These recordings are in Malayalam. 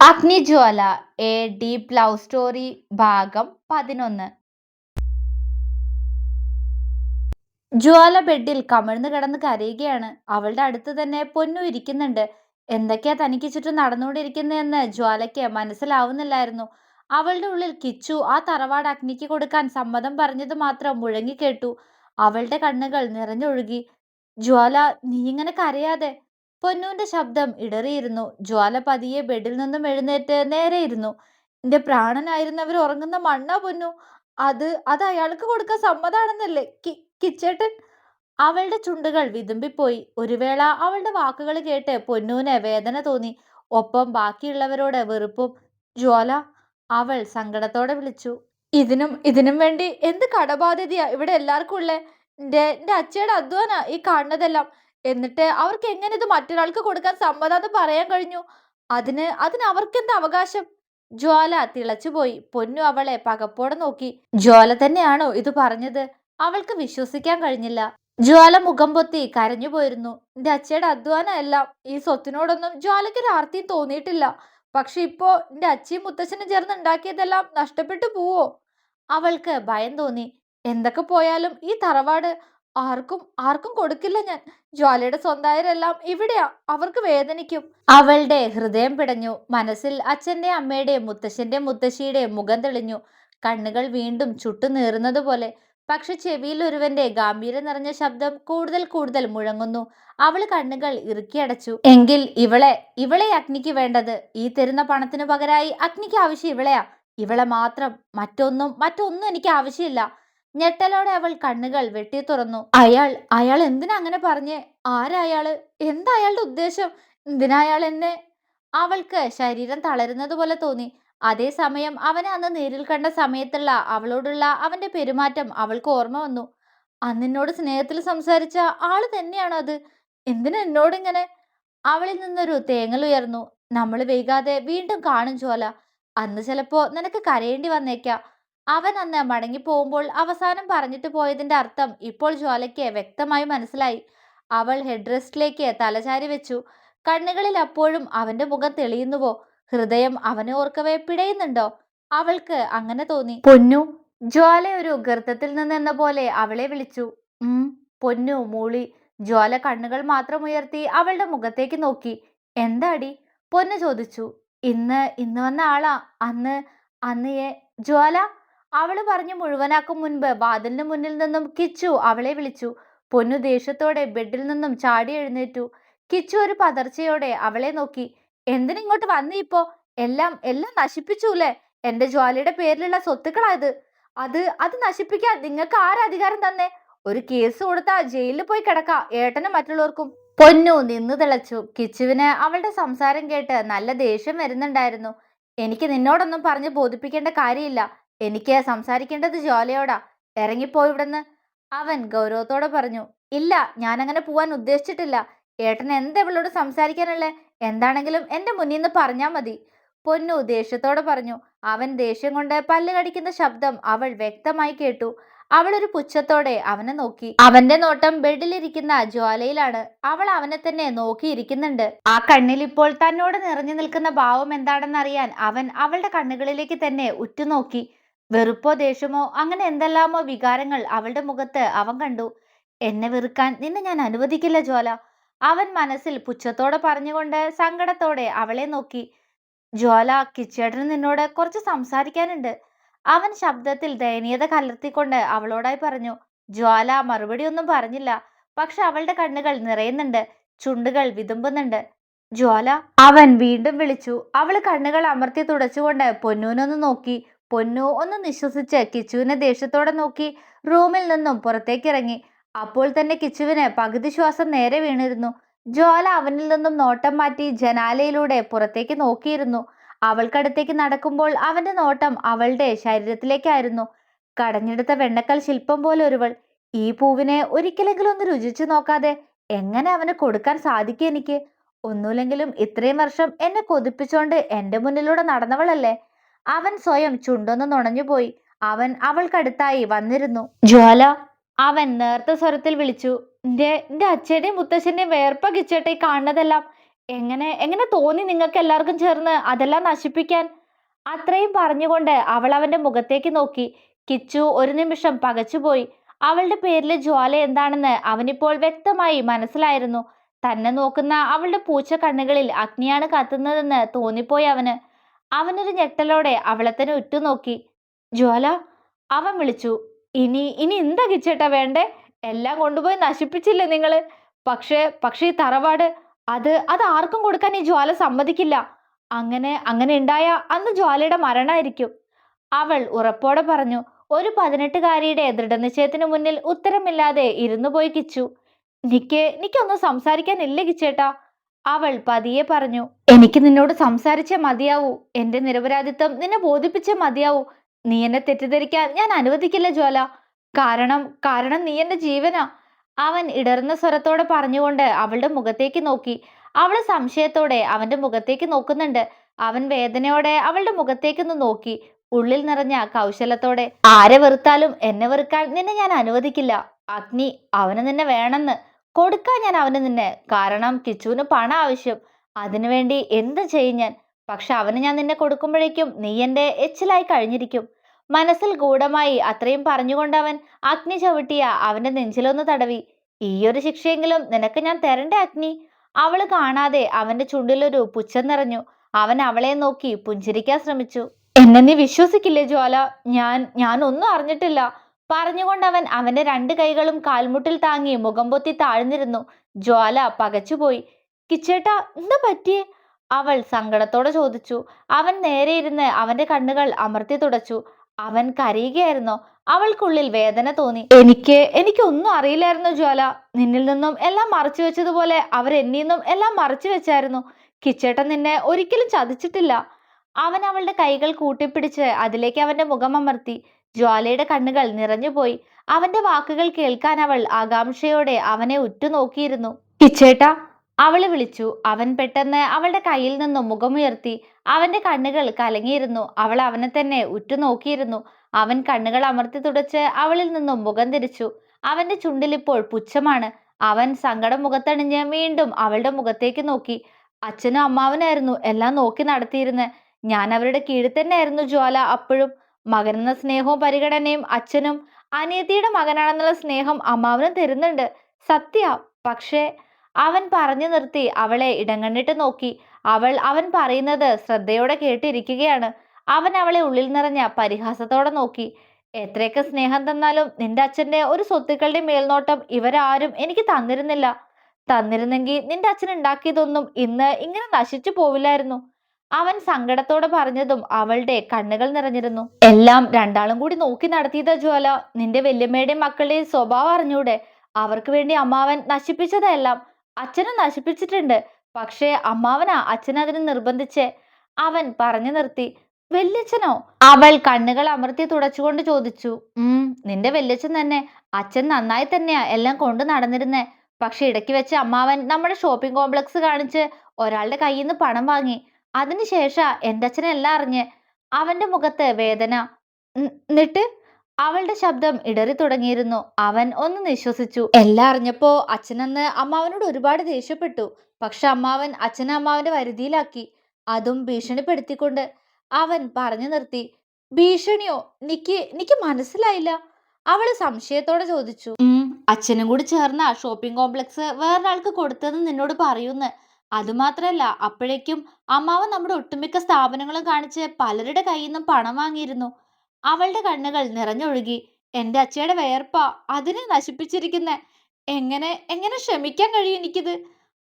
Agnijwala a deep love story ഭാഗം പതിനൊന്ന്. ജ്വാല ബെഡിൽ കമിഴ്ന്ന് കിടന്ന് കരയുകയാണ്. അവളുടെ അടുത്ത് തന്നെ പൊന്നു ഇരിക്കുന്നുണ്ട്. എന്തൊക്കെയാ തനിക്ക് ചുറ്റും നടന്നുകൊണ്ടിരിക്കുന്നതെന്ന് ജ്വാലയ്ക്ക് മനസ്സിലാവുന്നില്ലായിരുന്നു. അവളുടെ ഉള്ളിൽ കിച്ചു ആ തറവാട് അഗ്നിക്ക് കൊടുക്കാൻ സമ്മതം പറഞ്ഞത് മാത്രം മുഴങ്ങിക്കേട്ടു അവളുടെ കണ്ണുകൾ നിറഞ്ഞൊഴുകി. ജ്വാല നീ ഇങ്ങനെ കരയാതെ പൊന്നുവിന്റെ ശബ്ദം ഇടറിയിരുന്നു. ജ്വാല പതിയെ ബെഡിൽ നിന്നും എഴുന്നേറ്റ് നേരെയിരുന്നു. എന്റെ പ്രാണനായിരുന്നവർ ഉറങ്ങുന്ന മണ്ണ പൊന്നു. അത് അത് അയാൾക്ക് കൊടുക്കാൻ സമ്മതാണെന്നല്ലേ? കിച്ചേട്ടൻ? അവളുടെ ചുണ്ടുകൾ വിതുമ്പിപ്പോയി. ഒരു വേള അവളുടെ വാക്കുകൾ കേട്ട് പൊന്നൂനെ വേദന തോന്നി. ഒപ്പം ബാക്കിയുള്ളവരോട് വെറുപ്പും ജ്വാല അവൾ സങ്കടത്തോടെ വിളിച്ചു. ഇതിനും ഇതിനും വേണ്ടി എന്ത് കടബാധ്യതയാ ഇവിടെ എല്ലാവർക്കും ഉള്ളേ? എന്റെ എന്റെ അച്ഛയുടെ അധ്വാന ഈ കാണുന്നതെല്ലാം. എന്നിട്ട് അവർക്ക് എങ്ങനെ ഇത് മറ്റൊരാൾക്ക് കൊടുക്കാൻ സമ്മതം പറയാൻ കഴിഞ്ഞു. അതിന് അതിന് അവർക്കെന്ത് അവകാശം? ജ്വാല തിളച്ചുപോയി. പൊന്നു അവളെ പകപ്പോടെ നോക്കി. ജ്വാല തന്നെയാണോ ഇത് പറഞ്ഞത്? അവൾക്ക് വിശ്വസിക്കാൻ കഴിഞ്ഞില്ല. ജ്വാല മുഖം പൊത്തി കരഞ്ഞു പോയിരുന്നു. എന്റെ അച്ഛയുടെ അധ്വാനം ഈ സ്വത്തിനോടൊന്നും ജ്വാലയ്ക്ക് ആർത്തിയും തോന്നിയിട്ടില്ല. പക്ഷെ ഇപ്പോ എന്റെ അച്ഛയും മുത്തച്ഛനും ചേർന്ന് ഉണ്ടാക്കിയതെല്ലാം നഷ്ടപ്പെട്ടു പോവോ? അവൾക്ക് ഭയം തോന്നി. എന്തൊക്കെ പോയാലും ഈ തറവാട് ആർക്കും ആർക്കും കൊടുക്കില്ല ഞാൻ. ജ്വാലയുടെ സ്വന്തമായരെല്ലാം ഇവിടെയാ. അവർക്ക് വേദനിക്കും. അവളുടെ ഹൃദയം പിടഞ്ഞു. മനസ്സിൽ അച്ഛന്റെ അമ്മയുടെയും മുത്തശ്ശന്റെ മുത്തശ്ശിയുടെയും മുഖം തെളിഞ്ഞു. കണ്ണുകൾ വീണ്ടും ചുട്ടു പോലെ. പക്ഷെ ചെവിയിൽ ഒരുവന്റെ ഗാംഭീര്യം നിറഞ്ഞ ശബ്ദം കൂടുതൽ കൂടുതൽ മുഴങ്ങുന്നു. അവൾ കണ്ണുകൾ ഇറുക്കിയടച്ചു എങ്കിൽ ഇവളെ ഇവളെ അഗ്നിക്ക് വേണ്ടത്? ഈ തരുന്ന പണത്തിനു പകരമായി അഗ്നിക്ക് ആവശ്യം ഇവളെയാ. ഇവളെ മാത്രം മറ്റൊന്നും മറ്റൊന്നും എനിക്ക് ആവശ്യമില്ല. ഞെട്ടലോടെ അവൾ കണ്ണുകൾ വെട്ടി തുറന്നു. അയാൾ അയാൾ എന്തിനാ അങ്ങനെ പറഞ്ഞേ? ആരായാൾ? എന്താ അയാളുടെ ഉദ്ദേശം? എന്തിനാ അയാൾ എന്നെ? അവൾക്ക് ശരീരം തളരുന്നത് പോലെ തോന്നി അതേസമയം അവനെ അന്ന് നേരിൽ കണ്ട സമയത്തുള്ള അവളോടുള്ള അവന്റെ പെരുമാറ്റം അവൾക്ക് ഓർമ്മ വന്നു. അന്നിനോട് സ്നേഹത്തിൽ സംസാരിച്ച ആൾ തന്നെയാണ് അത്? എന്തിനാ എന്നോട് ഇങ്ങനെ? അവളിൽ നിന്നൊരു തേങ്ങൽ ഉയർന്നു. നമ്മൾ വൈകാതെ വീണ്ടും കാണും ചോല അന്ന് ചിലപ്പോ നിനക്ക് കരയേണ്ടി വന്നേക്കാം. അവൻ അന്ന് മടങ്ങി പോകുമ്പോൾ അവസാനം പറഞ്ഞിട്ട് പോയതിന്റെ അർത്ഥം ഇപ്പോൾ ജ്വാലയ്ക്ക് വ്യക്തമായി മനസ്സിലായി. അവൾ ഹെഡ് റെസ്റ്റിലേക്ക് തലചാരി വെച്ചു. കണ്ണുകളിൽ അപ്പോഴും അവന്റെ മുഖം തെളിയുന്നുവോ? ഹൃദയം അവനെ ഓർക്കവേ പിടയുന്നുണ്ടോ? അവൾക്ക് അങ്ങനെ തോന്നി. പൊന്നു ജ്വാല ഒരു ഗർത്തത്തിൽ നിന്നെന്ന പോലെ അവളെ വിളിച്ചു. ഉം പൊന്നു മൂളി. ജ്വാല കണ്ണുകൾ മാത്രം ഉയർത്തി അവളുടെ മുഖത്തേക്ക് നോക്കി. എന്താടി? പൊന്നു ചോദിച്ചു. ഇന്ന് ഇന്ന് വന്ന ആളാ. അന്ന് അന്ന് ജ്വാല? അവൾ പറഞ്ഞു മുഴുവനാക്കും മുൻപ്. വാതിലിന് മുന്നിൽ നിന്നും കിച്ചു അവളെ വിളിച്ചു. പൊന്നു ദേഷ്യത്തോടെ ബെഡിൽ നിന്നും ചാടി എഴുന്നേറ്റു. കിച്ചു ഒരു പതർച്ചയോടെ അവളെ നോക്കി. എന്തിനിങ്ങോട്ട് വന്നു ഇപ്പോ? എല്ലാം എല്ലാം നശിപ്പിച്ചൂലേ? എന്റെ ജ്വാലയുടെ പേരിലുള്ള സ്വത്തുക്കളായത് അത് അത് നശിപ്പിക്കാൻ നിങ്ങൾക്ക് ആരധികാരം തന്നെ? ഒരു കേസ് കൊടുത്താ ജയിലിൽ പോയി കിടക്കാം ഏട്ടനും മറ്റുള്ളവർക്കും. പൊന്നു നിന്നു തിളച്ചു. കിച്ചുവിന് അവളുടെ സംസാരം കേട്ട് നല്ല ദേഷ്യം വരുന്നുണ്ടായിരുന്നു. എനിക്ക് നിന്നോടൊന്നും പറഞ്ഞ് ബോധിപ്പിക്കേണ്ട കാര്യമില്ല. എനിക്ക് സംസാരിക്കേണ്ടത് ജ്വാലയോടാ ഇറങ്ങിപ്പോ ഇവിടുന്ന്. അവൻ ഗൗരവത്തോടെ പറഞ്ഞു ഇല്ല ഞാനങ്ങനെ പോവാൻ ഉദ്ദേശിച്ചിട്ടില്ല. ഏട്ടൻ എന്താ ഇവളോട് സംസാരിക്കാനുള്ളേ? എന്താണെങ്കിലും എന്റെ മുന്നിൽ നിന്ന് പറഞ്ഞാൽ മതി. പൊന്നു ദേഷ്യത്തോടെ പറഞ്ഞു അവൻ ദേഷ്യം കൊണ്ട് പല്ല് കടിക്കുന്ന ശബ്ദം അവൾ വ്യക്തമായി കേട്ടു. അവൾ ഒരു പുച്ഛത്തോടെ അവനെ നോക്കി. അവന്റെ നോട്ടം ബെഡിലിരിക്കുന്ന ജ്വാലയിലാണ്. അവൾ അവനെ തന്നെ നോക്കിയിരിക്കുന്നുണ്ട്. ആ കണ്ണിൽ ഇപ്പോൾ തന്നോട് നിറഞ്ഞു നിൽക്കുന്ന ഭാവം എന്താണെന്നറിയാൻ അവൻ അവളുടെ കണ്ണുകളിലേക്ക് തന്നെ ഉറ്റുനോക്കി. വെറുപ്പോ ദേഷ്യമോ അങ്ങനെ എന്തെല്ലാമോ വികാരങ്ങൾ അവളുടെ മുഖത്ത് അവൻ കണ്ടു. എന്നെ വെറുക്കാൻ നിന്നെ ഞാൻ അനുവദിക്കില്ല ജ്വാല. അവൻ മനസ്സിൽ പുച്ഛത്തോടെ പറഞ്ഞുകൊണ്ട് സങ്കടത്തോടെ അവളെ നോക്കി. ജ്വാല കിച്ചേട്ടന് നിന്നോട് കുറച്ച് സംസാരിക്കാനുണ്ട്. അവൻ ശബ്ദത്തിൽ ദയനീയത കലർത്തിക്കൊണ്ട് അവളോടായി പറഞ്ഞു. ജ്വാല മറുപടി ഒന്നും പറഞ്ഞില്ല. പക്ഷെ അവളുടെ കണ്ണുകൾ നിറയുന്നുണ്ട്. ചുണ്ടുകൾ വിതുമ്പുന്നുണ്ട്. ജ്വാല അവൻ വീണ്ടും വിളിച്ചു. അവൾ കണ്ണുകൾ അമർത്തി തുടച്ചുകൊണ്ട് പൊന്നൂനൊന്ന് നോക്കി. പൊന്നു ഒന്ന് നിശ്വസിച്ച് കിച്ചുവിനെ ദേഷ്യത്തോടെ നോക്കി റൂമിൽ നിന്നും പുറത്തേക്കിറങ്ങി. അപ്പോൾ തന്നെ കിച്ചുവിന് പകുതി ശ്വാസം നേരെ വീണിരുന്നു. ജ്വാല അവനിൽ നിന്നും നോട്ടം മാറ്റി ജനാലയിലൂടെ പുറത്തേക്ക് നോക്കിയിരുന്നു. അവൾക്കടുത്തേക്ക് നടക്കുമ്പോൾ അവന്റെ നോട്ടം അവളുടെ ശരീരത്തിലേക്കായിരുന്നു. കടഞ്ഞെടുത്ത വെണ്ണക്കൽ ശില്പം പോലെ ഒരുവൾ ഈ പൂവിനെ ഒരിക്കലെങ്കിലും ഒന്ന് രുചിച്ചു നോക്കാതെ എങ്ങനെ അവന് കൊടുക്കാൻ സാധിക്കും എനിക്ക്? ഒന്നുമില്ലെങ്കിലും ഇത്രയും വർഷം എന്നെ കൊതിപ്പിച്ചോണ്ട് എന്റെ മുന്നിലൂടെ നടന്നവളല്ലേ? അവൻ സ്വയം ചുണ്ടൊന്ന് നുണഞ്ഞുപോയി അവൻ അവൾക്കടുത്തായി വന്നിരുന്നു. ജ്വാല. അവൻ നേർത്ത സ്വരത്തിൽ വിളിച്ചു. എന്റെ എന്റെ അച്ഛന്റെയും മുത്തശ്ശന്റെയും വേർപ്പ കിച്ചട്ടെ കാണുന്നതെല്ലാം. എങ്ങനെ എങ്ങനെ തോന്നി നിങ്ങൾക്ക് എല്ലാവർക്കും ചേർന്ന് അതെല്ലാം നശിപ്പിക്കാൻ? അത്രയും പറഞ്ഞുകൊണ്ട് അവൾ അവന്റെ മുഖത്തേക്ക് നോക്കി. കിച്ചു ഒരു നിമിഷം പകച്ചുപോയി. അവളുടെ പേരിലെ ജ്വാല എന്താണെന്ന് അവനിപ്പോൾ വ്യക്തമായി മനസ്സിലായിരുന്നു. തന്നെ നോക്കുന്ന അവളുടെ പൂച്ച കണ്ണുകളിൽ അഗ്നിയാണ് കത്തുന്നതെന്ന് തോന്നിപ്പോയി അവന്. അവനൊരു ഞെട്ടലോടെ അവളെ തന്നെ ഉറ്റുനോക്കി. ജ്വാല അവൻ വിളിച്ചു ഇനി ഇനി എന്താ കിച്ചേട്ടാ വേണ്ടേ? എല്ലാം കൊണ്ടുപോയി നശിപ്പിച്ചില്ലേ നിങ്ങൾ പക്ഷേ പക്ഷേ ഈ തറവാട് അത് അത് ആർക്കും കൊടുക്കാൻ ഈ ജ്വാല സമ്മതിക്കില്ല. അങ്ങനെ അങ്ങനെ ഉണ്ടായ അന്ന് ജ്വാലയുടെ മരണമായിരിക്കും. അവൾ ഉറപ്പോടെ പറഞ്ഞു ഒരു പതിനെട്ടുകാരിയുടെ ദൃഢനിശ്ചയത്തിന് മുന്നിൽ ഉത്തരമില്ലാതെ ഇരുന്നു പോയി കിച്ചു നിക്ക് നിക്കൊന്നും സംസാരിക്കാനില്ല കിച്ചേട്ടാ അവൾ പതിയെ പറഞ്ഞു എനിക്ക് നിന്നോട് സംസാരിച്ചേ മതിയാവൂ. എന്റെ നിരപരാധിത്വം നിന്നെ ബോധിപ്പിച്ചേ മതിയാവൂ. നീ എന്നെ തെറ്റിദ്ധരിക്കാൻ ഞാൻ അനുവദിക്കില്ല ജ്വാല. കാരണം കാരണം നീ എന്റെ ജീവനാ. അവൻ ഇടർന്ന സ്വരത്തോടെ പറഞ്ഞുകൊണ്ട് അവളുടെ മുഖത്തേക്ക് നോക്കി. അവൾ സംശയത്തോടെ അവന്റെ മുഖത്തേക്ക് നോക്കുന്നുണ്ട്. അവൻ വേദനയോടെ അവളുടെ മുഖത്തേക്കൊന്ന് നോക്കി. ഉള്ളിൽ നിറഞ്ഞ കൗശലത്തോടെ ആരെ വെറുത്താലും എന്നെ വെറുക്കാൻ നിന്നെ ഞാൻ അനുവദിക്കില്ല. അഗ്നി അവന് നിന്നെ വേണമെന്ന്. കൊടുക്കാൻ ഞാൻ അവന് നിന്നെ കാരണം കിച്ചുവിന് പണം ആവശ്യം. അതിനുവേണ്ടി എന്ത് ചെയ്യും ഞാൻ? പക്ഷെ അവന് ഞാൻ നിന്നെ കൊടുക്കുമ്പോഴേക്കും നീ എന്റെ എച്ചിലായി കഴിഞ്ഞിരിക്കും. മനസ്സിൽ ഗൂഢമായി അത്രയും പറഞ്ഞുകൊണ്ട് അവൻ അഗ്നി ചവിട്ടിയ അവന്റെ നെഞ്ചിലൊന്ന് തടവി. ഈയൊരു ശിക്ഷയെങ്കിലും നിനക്ക് ഞാൻ തരണ്ടേ അഗ്നി? അവൾ കാണാതെ അവന്റെ ചുണ്ടിലൊരു പുച്ഛം നിറഞ്ഞു. അവൻ അവളെ നോക്കി പുഞ്ചിരിക്കാൻ ശ്രമിച്ചു. എന്നെ നീ വിശ്വസിക്കില്ലേ ജ്വാല? ഞാൻ ഒന്നും അറിഞ്ഞിട്ടില്ല. പറഞ്ഞുകൊണ്ട് അവൻ അവന്റെ രണ്ട് കൈകളും കാൽമുട്ടിൽ താങ്ങി മുഖം പൊത്തി താഴ്ന്നിരുന്നു. ജ്വാല പകച്ചുപോയി. കിച്ചേട്ട എന്താ പറ്റിയേ? അവൾ സങ്കടത്തോടെ ചോദിച്ചു. അവൻ നേരെ ഇരുന്ന് അവന്റെ കണ്ണുകൾ അമർത്തി തുടച്ചു. അവൻ കരയുകയായിരുന്നു. അവൾക്കുള്ളിൽ വേദന തോന്നി. എനിക്ക് എനിക്കൊന്നും അറിയില്ലായിരുന്നു ജ്വാല. നിന്നിൽ നിന്നും എല്ലാം മറച്ചു വെച്ചതുപോലെ അവർ എന്നിൽ നിന്നും എല്ലാം മറച്ചു വെച്ചായിരുന്നു. കിച്ചേട്ടൻ നിന്നെ ഒരിക്കലും ചതിച്ചിട്ടില്ല. അവൻ അവളുടെ കൈകൾ കൂട്ടിപ്പിടിച്ച് അതിലേക്ക് അവന്റെ മുഖം അമർത്തി. ജ്വാലയുടെ കണ്ണുകൾ നിറഞ്ഞുപോയി. അവന്റെ വാക്കുകൾ കേൾക്കാൻ അവൾ ആകാംക്ഷയോടെ അവനെ ഉറ്റുനോക്കിയിരുന്നു. കിച്ചേട്ടാ അവൾ വിളിച്ചു. അവൻ പെട്ടെന്ന് അവളുടെ കയ്യിൽ നിന്നും മുഖമുയർത്തി അവന്റെ കണ്ണുകൾ കലങ്ങിയിരുന്നു. അവൾ അവനെ തന്നെ ഉറ്റുനോക്കിയിരുന്നു. അവൻ കണ്ണുകൾ അമർത്തി തുടച്ച് അവളിൽ നിന്നും മുഖം തിരിച്ചു. അവന്റെ ചുണ്ടിലിപ്പോൾ പുച്ഛമാണ്. അവൻ സങ്കടം മുഖത്തണിഞ്ഞ് വീണ്ടും അവളുടെ മുഖത്തേക്ക് നോക്കി. അച്ഛനും അമ്മാവനായിരുന്നു. എല്ലാം നോക്കി നടത്തിയിരുന്നത് ഞാൻ അവരുടെ കീഴിൽ തന്നെയായിരുന്നു ജ്വാല അപ്പോഴും. മകനെന്ന സ്നേഹവും പരിഗണനയും അച്ഛനും അനിയത്തിയുടെ മകനാണെന്നുള്ള സ്നേഹം അമ്മാവനും തരുന്നുണ്ട്. സത്യ പക്ഷേ അവൻ പറഞ്ഞു നിർത്തി അവളെ ഇടങ്ങണ്ണിട്ട് നോക്കി. അവൾ അവൻ പറയുന്നത് ശ്രദ്ധയോടെ കേട്ടിരിക്കുകയാണ്. അവൻ അവളെ ഉള്ളിൽ നിറഞ്ഞ പരിഹാസത്തോടെ നോക്കി. എത്രയൊക്കെ സ്നേഹം തന്നാലും നിന്റെ അച്ഛന്റെ ഒരു സ്വത്തുക്കളുടെ മേൽനോട്ടം ഇവരാരും എനിക്ക് തന്നിരുന്നില്ല. തന്നിരുന്നെങ്കിൽ നിന്റെ അച്ഛൻ ഉണ്ടാക്കിയതൊന്നും ഇന്ന് ഇങ്ങനെ നശിച്ചു പോവില്ലായിരുന്നു. അവൻ സങ്കടത്തോടെ പറഞ്ഞതും അവളുടെ കണ്ണുകൾ നിറഞ്ഞിരുന്നു. എല്ലാം രണ്ടാളും കൂടി നോക്കി നടത്തിയതാ ജ്വാല. നിന്റെ വല്യമ്മയുടെയും മക്കളുടെയും സ്വഭാവം അറിഞ്ഞൂടെ? അവർക്ക് വേണ്ടി അമ്മാവൻ നശിപ്പിച്ചതെല്ലാം അച്ഛനും നശിപ്പിച്ചിട്ടുണ്ട്. പക്ഷേ അമ്മാവനാ അച്ഛനതിന് നിർബന്ധിച്ച്? അവൻ പറഞ്ഞു നിർത്തി വല്യച്ഛനോ? അവൾ കണ്ണുകൾ അമർത്തി തുടച്ചുകൊണ്ട് ചോദിച്ചു ഉം നിന്റെ വല്യച്ഛൻ തന്നെ. അച്ഛൻ നന്നായി തന്നെയാ എല്ലാം കൊണ്ടു നടന്നിരുന്നേ. പക്ഷെ ഇടയ്ക്ക് വെച്ച് അമ്മാവൻ നമ്മുടെ ഷോപ്പിംഗ് കോംപ്ലക്സ് കാണിച്ച് ഒരാളുടെ കയ്യിൽ നിന്ന് പണം വാങ്ങി. അതിനുശേഷം എന്റെ അച്ഛനെല്ലാം അറിഞ്ഞ് അവന്റെ മുഖത്ത് വേദന. "ന്- എന്നിട്ട് അവളുടെ ശബ്ദം ഇടറി തുടങ്ങിയിരുന്നു. അവൻ ഒന്ന് നിശ്വസിച്ചു. എല്ലാം അറിഞ്ഞപ്പോ അച്ഛനന്ന് അമ്മാവനോട് ഒരുപാട് ദേഷ്യപ്പെട്ടു. പക്ഷെ അമ്മാവൻ അച്ഛനെ അമ്മാവന്റെ വരുതിയിലാക്കി. അതും ഭീഷണിപ്പെടുത്തിക്കൊണ്ട് അവൻ പറഞ്ഞു നിർത്തി. ഭീഷണിയോ? നിക്ക് നിക്ക് മനസ്സിലായില്ല. അവൾ സംശയത്തോടെ ചോദിച്ചു. അച്ഛനും കൂടി ചേർന്ന ഷോപ്പിംഗ് കോംപ്ലക്സ് വേറൊരാൾക്ക് കൊടുത്തതെന്ന് നിന്നോട് പറയൂന്ന്. അതുമാത്രല്ല അപ്പോഴേക്കും അമ്മാവൻ നമ്മുടെ ഒട്ടുമിക്ക സ്ഥാപനങ്ങളും കാണിച്ച് പലരുടെ കയ്യിൽ നിന്നും പണം വാങ്ങിയിരുന്നു. അവളുടെ കണ്ണുകൾ നിറഞ്ഞൊഴുകി എന്റെ അച്ഛയുടെ വേർപ്പാ അതിനെ നശിപ്പിച്ചിരിക്കുന്നെ. എങ്ങനെ എങ്ങനെ ക്ഷമിക്കാൻ കഴിയും എനിക്കിത്?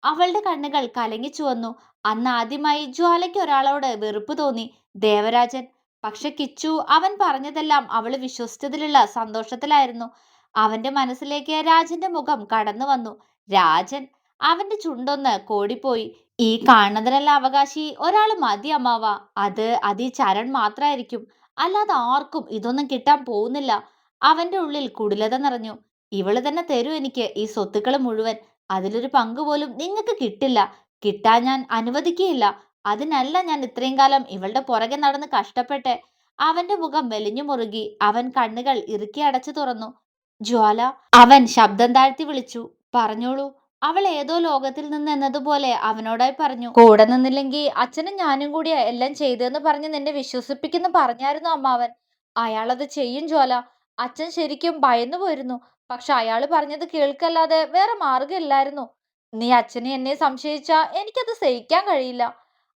അവളുടെ കണ്ണുകൾ കലങ്ങിച്ചു വന്നു അന്ന് ആദ്യമായി ജ്വാലയ്ക്ക് ഒരാളോട് വെറുപ്പ് തോന്നി ദേവരാജൻ. പക്ഷെ കിച്ചു അവൻ പറഞ്ഞതെല്ലാം അവൾ വിശ്വസിച്ചതിലുള്ള സന്തോഷത്തിലായിരുന്നു. അവന്റെ മനസ്സിലേക്ക് രാജന്റെ മുഖം കടന്നു വന്നു രാജൻ അവന്റെ ചുണ്ടൊന്ന് കോടിപ്പോയി. ഈ കാണുന്നതിനെല്ലാം അവകാശി ഒരാൾ മതി അമ്മാവ. അത് അത് ചരൺ മാത്രമായിരിക്കും അല്ലാതെ ആർക്കും ഇതൊന്നും കിട്ടാൻ പോകുന്നില്ല. അവന്റെ ഉള്ളിൽ കുടിലത നിറഞ്ഞു. ഇവൾ തന്നെ തരൂ എനിക്ക് ഈ സ്വത്തുക്കൾ മുഴുവൻ. അതിലൊരു പങ്ക് പോലും നിങ്ങൾക്ക് കിട്ടില്ല. കിട്ടാൻ ഞാൻ അനുവദിക്കുകയില്ല. അതിനല്ല ഞാൻ ഇത്രയും കാലം ഇവളുടെ പുറകെ നടന്ന് കഷ്ടപ്പെട്ട്. അവന്റെ മുഖം മെലിഞ്ഞു മുറുകി. അവൻ കണ്ണുകൾ ഇറുക്കി അടച്ചു തുറന്നു. ജ്വാല അവൻ ശബ്ദം താഴ്ത്തി വിളിച്ചു. പറഞ്ഞോളൂ. അവൾ ഏതോ ലോകത്തിൽ നിന്ന് എന്നതുപോലെ അവനോടായി പറഞ്ഞു കൂടെ നിന്നില്ലെങ്കിൽ അച്ഛനും ഞാനും കൂടിയാ എല്ലാം ചെയ്തതെന്ന് പറഞ്ഞ് നിന്നെ വിശ്വസിപ്പിക്കുന്നു പറഞ്ഞായിരുന്നു അമ്മാവൻ. അയാളത് ചെയ്യും ജോല അച്ഛൻ ശരിക്കും ഭയന്നു പോയിരുന്നു. പക്ഷെ അയാൾ പറഞ്ഞത് കേൾക്കല്ലാതെ വേറെ മാർഗമില്ലായിരുന്നു നീ അച്ഛനെ എന്നെ സംശയിച്ചാ എനിക്കത് സഹിക്കാൻ കഴിയില്ല.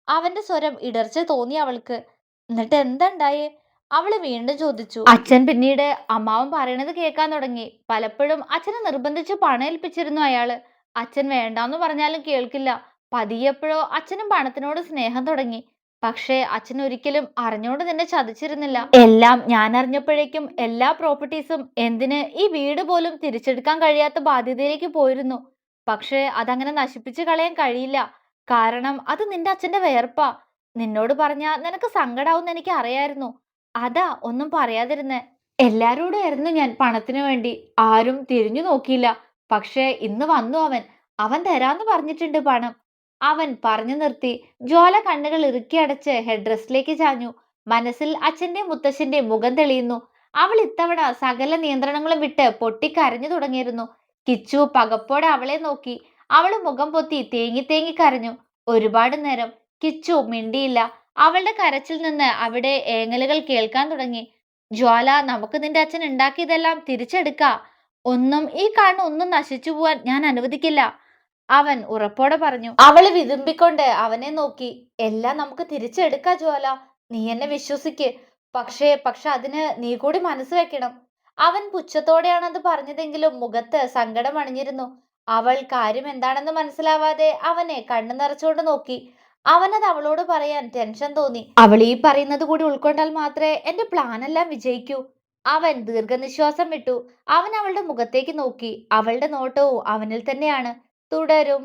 അവന്റെ സ്വരം ഇടർച്ച തോന്നി അവൾക്ക്. എന്നിട്ട് എന്തുണ്ടായേ? അവൾ വീണ്ടും ചോദിച്ചു. അച്ഛൻ പിന്നീട് അമ്മാവൻ പറയണത് കേൾക്കാൻ തുടങ്ങി. പലപ്പോഴും അച്ഛനെ നിർബന്ധിച്ച് പണം ഏൽപ്പിച്ചിരുന്നു അയാൾ. അച്ഛൻ വേണ്ടാന്ന് പറഞ്ഞാലും കേൾക്കില്ല. പതിയപ്പോഴോ അച്ഛനും പണത്തിനോട് സ്നേഹം തുടങ്ങി. പക്ഷേ അച്ഛൻ ഒരിക്കലും അറിഞ്ഞോണ്ട് തന്നെ ചതിച്ചിരുന്നില്ല. എല്ലാം ഞാൻ അറിഞ്ഞപ്പോഴേക്കും എല്ലാ പ്രോപ്പർട്ടീസും എന്തിന് ഈ വീട് പോലും തിരിച്ചെടുക്കാൻ കഴിയാത്ത ബാധ്യതയിലേക്ക് പോയിരുന്നു. പക്ഷേ അതങ്ങനെ നശിപ്പിച്ചു കളയാൻ കഴിയില്ല. കാരണം അത് നിന്റെ അച്ഛന്റെ വേർപ്പാ. നിന്നോട് പറഞ്ഞാ നിനക്ക് സങ്കടാവുന്ന എനിക്ക് അറിയായിരുന്നു. അതാ ഒന്നും പറയാതിരുന്നേ. എല്ലാരോടും ആയിരുന്നു ഞാൻ പണത്തിനു വേണ്ടി. ആരും തിരിഞ്ഞു നോക്കിയില്ല. പക്ഷേ ഇന്ന് വന്നു അവൻ. അവൻ തരാന്ന് പറഞ്ഞിട്ടുണ്ട് പണം. അവൻ പറഞ്ഞു നിർത്തി. ജ്വാല കണ്ണുകൾ ഇറുക്കി അടച്ച് ഹെഡ് ഡ്രസ്സിലേക്ക് ചാഞ്ഞു. മനസ്സിൽ അച്ഛന്റെ മുത്തശ്ശന്റെ മുഖം തെളിയുന്നു. അവൾ ഇത്തവണ സകല നിയന്ത്രണങ്ങളും വിട്ട് പൊട്ടിക്കരഞ്ഞു തുടങ്ങിയിരുന്നു. കിച്ചു പകപ്പോടെ അവളെ നോക്കി. അവൾ മുഖം പൊത്തി തേങ്ങി തേങ്ങി കരഞ്ഞു. ഒരുപാട് നേരം കിച്ചു മിണ്ടിയില്ല. അവളുടെ കരച്ചിൽ നിന്ന് അവിടെ ഏങ്ങലുകൾ കേൾക്കാൻ തുടങ്ങി. ജ്വാല നമുക്ക് നിന്റെ അച്ഛൻ ഉണ്ടാക്കിയതെല്ലാം തിരിച്ചെടുക്കാ. ഒന്നും ഈ കണ്ണ് ഒന്നും നശിച്ചു പോവാൻ ഞാൻ അനുവദിക്കില്ല. അവൻ ഉറപ്പോടെ പറഞ്ഞു. അവൾ വിതുമ്പിക്കൊണ്ട് അവനെ നോക്കി. എല്ലാം നമുക്ക് തിരിച്ചെടുക്കാ ജോല നീ എന്നെ വിശ്വസിക്ക്. പക്ഷേ പക്ഷെ അതിന് നീ കൂടി മനസ്സ് വെക്കണം. അവൻ പുച്ഛത്തോടെയാണ് അത് പറഞ്ഞതെങ്കിലും മുഖത്ത് സങ്കടം അണിഞ്ഞിരുന്നു. അവൾ കാര്യം എന്താണെന്ന് മനസ്സിലാവാതെ അവനെ കണ്ണു നിറച്ചുകൊണ്ട് നോക്കി. അവനത് അവളോട് പറയാൻ ടെൻഷൻ തോന്നി. അവൾ ഈ പറയുന്നത് കൂടി ഉൾക്കൊണ്ടാൽ മാത്രമേ എന്റെ പ്ലാനെല്ലാം വിജയിക്കൂ. അവൻ ദീർഘനിശ്വാസം വിട്ടു. അവൻ അവളുടെ മുഖത്തേക്ക് നോക്കി. അവളുടെ നോട്ടവും അവനിൽ തന്നെയാണ്. തുടരും.